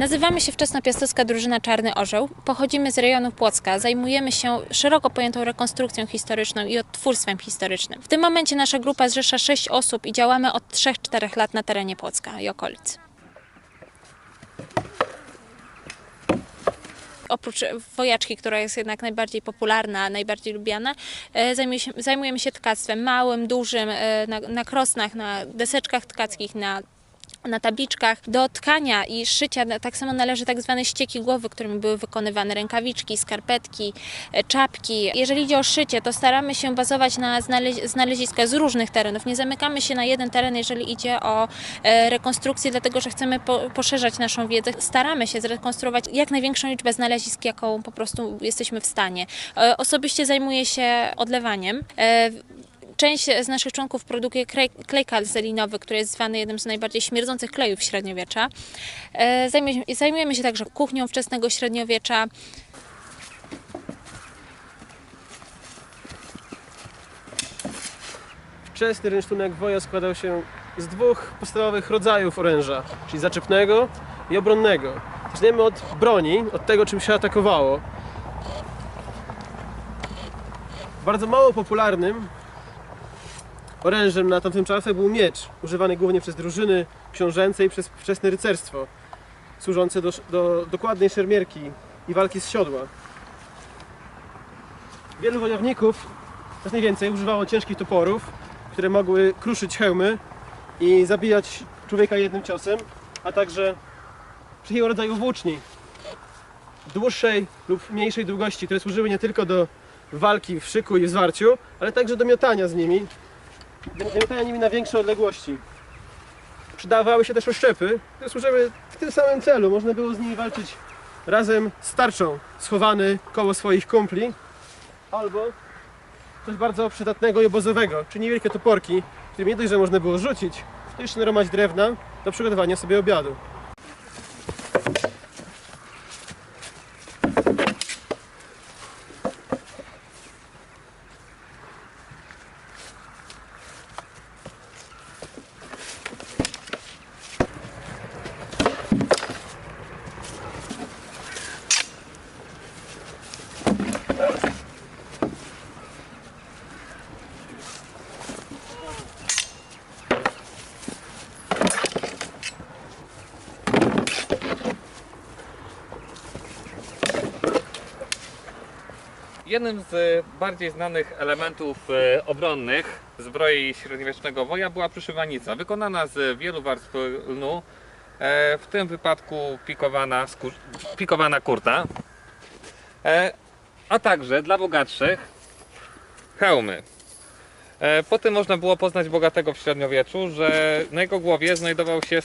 Nazywamy się Wczesnopiastowska Drużyna Czarny Orzeł. Pochodzimy z rejonu Płocka. Zajmujemy się szeroko pojętą rekonstrukcją historyczną i odtwórstwem historycznym. W tym momencie nasza grupa zrzesza 6 osób i działamy od 3-4 lat na terenie Płocka i okolic. Oprócz wojaczki, która jest jednak najbardziej popularna, najbardziej lubiana, e, zajmujemy się tkactwem małym, dużym, e, na, na krosnach, na deseczkach tkackich, na na tabliczkach. Do tkania i szycia na- tak samo należy tak zwane ścieki głowy, którymi były wykonywane rękawiczki, skarpetki, e, czapki. Jeżeli idzie o szycie, to staramy się bazować na znale- znaleziskach z różnych terenów. Nie zamykamy się na jeden teren, jeżeli idzie o e, rekonstrukcję, dlatego że chcemy po- poszerzać naszą wiedzę. Staramy się zrekonstruować jak największą liczbę znalezisk, jaką po prostu jesteśmy w stanie. E, Osobiście zajmuję się odlewaniem. Część z naszych członków produkuje klej, klej który jest zwany jednym z najbardziej śmierdzących klejów średniowiecza. E, Zajmujemy, zajmujemy się także kuchnią wczesnego średniowiecza. Wczesny rynsztunek woja składał się z dwóch podstawowych rodzajów oręża, czyli zaczepnego i obronnego. Zaczniemy od broni, od tego czym się atakowało. Bardzo mało popularnym orężem na tamtym czasach był miecz, używany głównie przez drużyny książęce i przez wczesne rycerstwo, służące do, do dokładnej szermierki i walki z siodła. Wielu wojowników, też najwięcej, używało ciężkich toporów, które mogły kruszyć hełmy i zabijać człowieka jednym ciosem, a także wszelkiego rodzaju włóczni dłuższej lub mniejszej długości, które służyły nie tylko do walki w szyku i w zwarciu, ale także do miotania z nimi, miotania nimi na większe odległości. Przydawały się też oszczepy, które służyły w tym samym celu. Można było z nimi walczyć razem z tarczą, schowany koło swoich kumpli, albo coś bardzo przydatnego i obozowego, czyli niewielkie toporki, które nie dość, że można było rzucić, to jeszcze drewna do przygotowania sobie obiadu. Jednym z bardziej znanych elementów e, obronnych zbroi średniowiecznego woja była przyszywanica, wykonana z wielu warstw lnu, e, w tym wypadku pikowana, pikowana kurta, e, a także dla bogatszych hełmy. E, Po tym można było poznać bogatego w średniowieczu, że na jego głowie znajdował się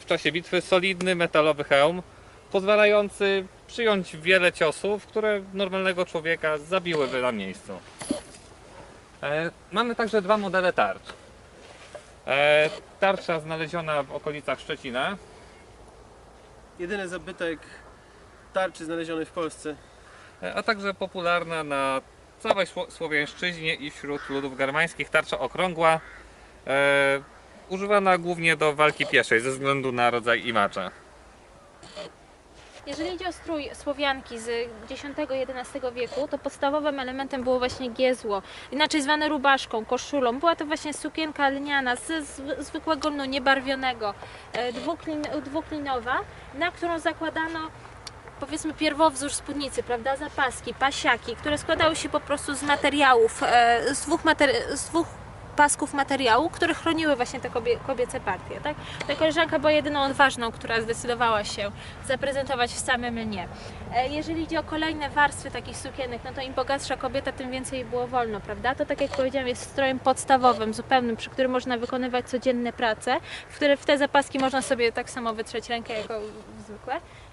w czasie bitwy solidny metalowy hełm, pozwalający przyjąć wiele ciosów, które normalnego człowieka zabiłyby na miejscu. E, mamy także dwa modele tarcz. E, tarcza znaleziona w okolicach Szczecina, Jedyny zabytek tarczy znaleziony w Polsce. e, a także popularna na całej Sło- Słowiańszczyźnie i wśród ludów germańskich tarcza okrągła, e, używana głównie do walki pieszej ze względu na rodzaj imacza. Jeżeli idzie o strój Słowianki z X-XI wieku, to podstawowym elementem było właśnie giezło, inaczej zwane rubaszką, koszulą. Była to właśnie sukienka lniana z z- zwykłego lnu, niebarwionego, e, dwuklin, dwuklinowa, na którą zakładano powiedzmy pierwowzór spódnicy, prawda, zapaski, pasiaki, które składały się po prostu z materiałów, e, z dwóch, materi- z dwóch pasków materiału, które chroniły właśnie te kobie, kobiece partie. Tak? Ta koleżanka była jedyną odważną, która zdecydowała się zaprezentować w samym lnie. E, Jeżeli idzie o kolejne warstwy takich sukienek, no to im bogatsza kobieta, tym więcej jej było wolno, prawda? To tak jak powiedziałam, jest strojem podstawowym, zupełnym, przy którym można wykonywać codzienne prace, w które w te zapaski można sobie tak samo wytrzeć rękę jako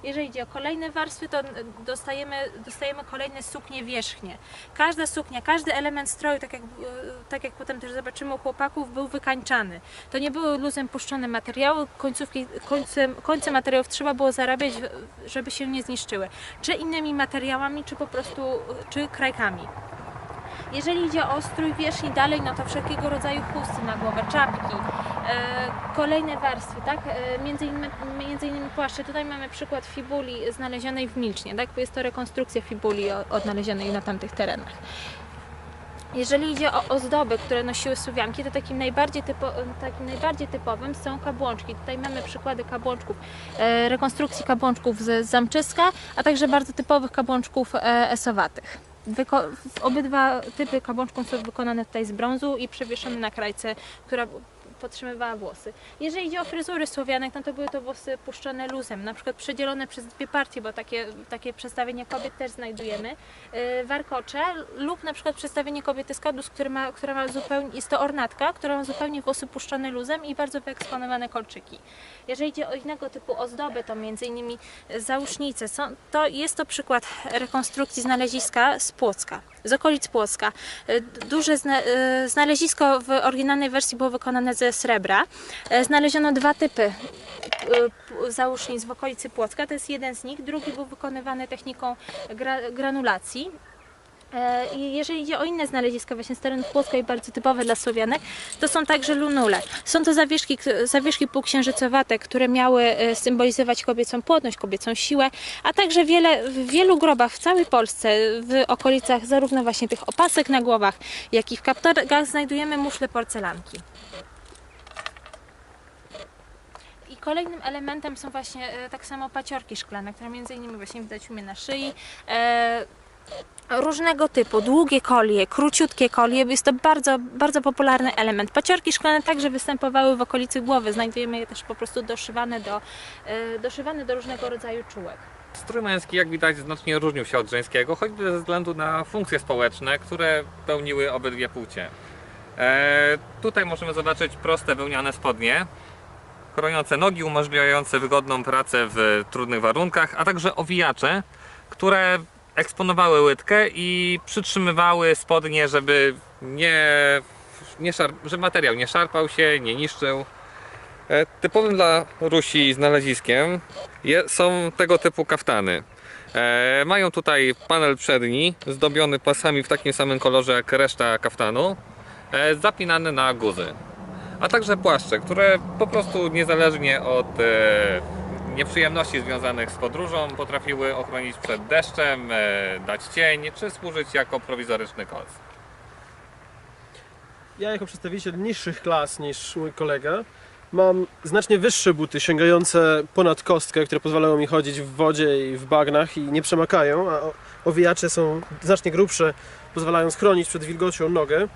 Jeżeli idzie o kolejne warstwy, to dostajemy, dostajemy kolejne suknie wierzchnie. Każda suknia, każdy element stroju, tak jak, e, tak jak potem też zobaczymy u chłopaków, był wykańczany. To nie były luzem puszczone materiały, końcówki, końcem, końce materiałów trzeba było zarabiać, żeby się nie zniszczyły. Czy innymi materiałami, czy po prostu, czy krajkami. Jeżeli idzie o strój wierzchni dalej, no to wszelkiego rodzaju chusty na głowę, czapki, Kolejne warstwy, tak? E, Między innymi, między innymi płaszcze. Tutaj mamy przykład fibuli znalezionej w Milcznie, tak? Jest to rekonstrukcja fibuli odnalezionej na tamtych terenach. Jeżeli idzie o ozdoby, które nosiły Słowianki, to takim najbardziej, typo, takim najbardziej typowym są kabłączki. Tutaj mamy przykłady kabłączków, e, rekonstrukcji kabłączków z Zamczyska, a także bardzo typowych kabłączków e, esowatych. Wyko- obydwa typy kabłączków są wykonane tutaj z brązu i przewieszone na krajce, która podtrzymywała włosy. Jeżeli idzie o fryzury Słowianek, no to były to włosy puszczone luzem, na przykład przedzielone przez dwie partie, bo takie, takie przedstawienie kobiet też znajdujemy, yy, warkocze lub na przykład przedstawienie kobiety z kadus, który ma, która ma zupełnie, jest to ornatka, która ma zupełnie włosy puszczone luzem i bardzo wyeksponowane kolczyki. Jeżeli idzie o innego typu ozdoby, to między innymi załóżnice, są, to jest to przykład rekonstrukcji znaleziska z Płocka, z okolic Płocka. Y, Duże y, znalezisko w oryginalnej wersji było wykonane ze srebra. E, Znaleziono dwa typy p- załóżnic w okolicy Płocka, to jest jeden z nich, drugi był wykonywany techniką gra, granulacji. E, jeżeli idzie o inne znaleziska właśnie z terenów Płocka i bardzo typowe dla Słowianek, to są także lunule. Są to zawieszki, zawieszki półksiężycowate, które miały e, symbolizować kobiecą płodność, kobiecą siłę, a także wiele, w wielu grobach w całej Polsce, w okolicach zarówno właśnie tych opasek na głowach, jak i w kaptorgach znajdujemy muszle porcelanki. Kolejnym elementem są właśnie e, tak samo paciorki szklane, które między innymi właśnie widać u mnie na szyi. E, różnego typu, długie kolie, króciutkie kolie, jest to bardzo, bardzo popularny element. Paciorki szklane także występowały w okolicy głowy, znajdujemy je też po prostu doszywane do, e, doszywane do różnego rodzaju czułek. Strój męski, jak widać, znacznie różnił się od żeńskiego, choćby ze względu na funkcje społeczne, które pełniły obydwie płcie. Tutaj możemy zobaczyć proste wełniane spodnie, chroniące nogi, umożliwiające wygodną pracę w trudnych warunkach, a także owijacze, które eksponowały łydkę i przytrzymywały spodnie, żeby nie, nie szarp, żeby materiał nie szarpał się, nie niszczył. E, Typowym dla Rusi znaleziskiem je, są tego typu kaftany. E, mają tutaj panel przedni, zdobiony pasami w takim samym kolorze jak reszta kaftanu, e, zapinany na guzy. A także płaszcze, które po prostu niezależnie od e, nieprzyjemności związanych z podróżą potrafiły ochronić przed deszczem, e, dać cień, czy służyć jako prowizoryczny koc. Ja jako przedstawiciel niższych klas niż mój kolega mam znacznie wyższe buty sięgające ponad kostkę, które pozwalają mi chodzić w wodzie i w bagnach i nie przemakają, a owijacze są znacznie grubsze, pozwalają schronić przed wilgocią nogę.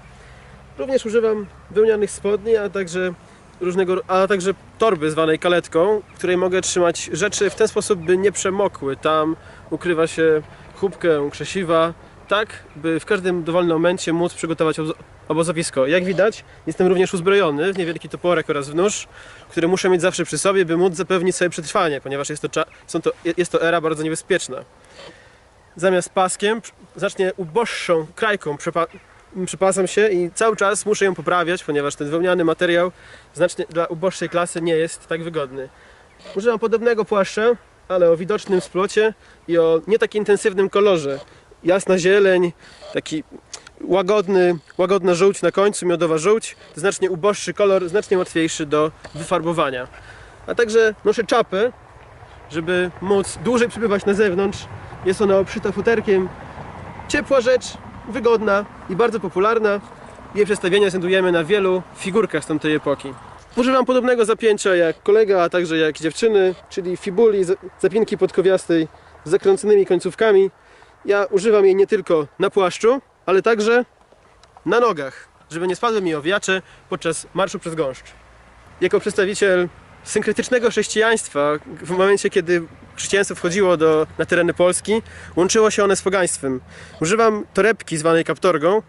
Również używam wełnianych spodni, a także różnego, a także torby zwanej kaletką, w której mogę trzymać rzeczy w ten sposób, by nie przemokły. Tam ukrywa się chubkę, krzesiwa, tak by w każdym dowolnym momencie móc przygotować oboz- obozowisko. Jak widać, jestem również uzbrojony w niewielki toporek oraz w nóż, który muszę mieć zawsze przy sobie, by móc zapewnić sobie przetrwanie, ponieważ jest to, są to, jest to era bardzo niebezpieczna. Zamiast paskiem, znacznie uboższą krajką przypasam się i cały czas muszę ją poprawiać, ponieważ ten wełniany materiał znacznie dla uboższej klasy nie jest tak wygodny. Używam podobnego płaszcza, ale o widocznym splocie i o nie tak intensywnym kolorze. Jasna zieleń, taki łagodny, łagodna żółć na końcu, miodowa żółć, to znacznie uboższy kolor, znacznie łatwiejszy do wyfarbowania. A także noszę czapę, żeby móc dłużej przebywać na zewnątrz. Jest ona obszyta futerkiem. Ciepła rzecz, wygodna i bardzo popularna. Jej przedstawienia znajdujemy na wielu figurkach z tamtej epoki. Używam podobnego zapięcia jak kolega, a także jak dziewczyny, czyli fibuli, za- zapinki podkowiastej z zakręconymi końcówkami. Ja używam jej nie tylko na płaszczu, ale także na nogach, żeby nie spadły mi owiacze podczas marszu przez gąszcz. Jako przedstawiciel synkretycznego chrześcijaństwa, w momencie kiedy chrześcijaństwo wchodziło do, na tereny Polski, łączyło się one z pogaństwem. Używam torebki zwanej kaptorgą.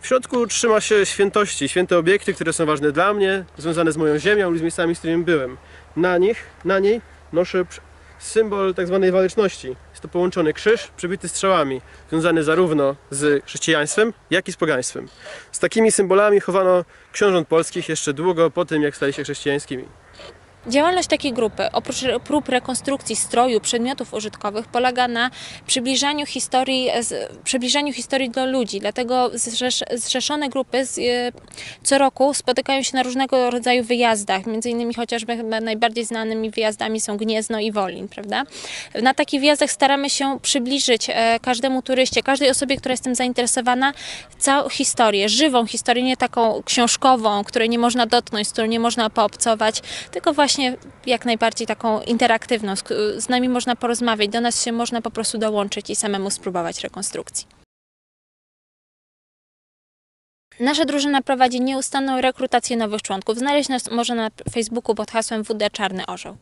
W środku trzyma się świętości, święte obiekty, które są ważne dla mnie, związane z moją ziemią i z miejscami, z którymi byłem. Na nich, na niej noszę symbol tak zwanej waleczności. Jest to połączony krzyż przybity strzałami, związany zarówno z chrześcijaństwem, jak i z pogaństwem. Z takimi symbolami chowano książąt polskich jeszcze długo po tym, jak stali się chrześcijańskimi. Działalność takiej grupy, oprócz prób rekonstrukcji stroju, przedmiotów użytkowych, polega na przybliżaniu historii, przybliżaniu historii do ludzi. Dlatego zrzesz, zrzeszone grupy e, co roku spotykają się na różnego rodzaju wyjazdach. Między innymi chociażby najbardziej znanymi wyjazdami są Gniezno i Wolin, prawda? Na takich wyjazdach staramy się przybliżyć e, każdemu turyście, każdej osobie, która jest tym zainteresowana, całą historię, żywą historię, nie taką książkową, której nie można dotknąć, z którą nie można poobcować, tylko właśnie jak najbardziej taką interaktywną, z, z nami można porozmawiać, do nas się można po prostu dołączyć i samemu spróbować rekonstrukcji. Nasza drużyna prowadzi nieustanną rekrutację nowych członków. Znaleźć nas można na Facebooku pod hasłem WD Czarny Orzeł.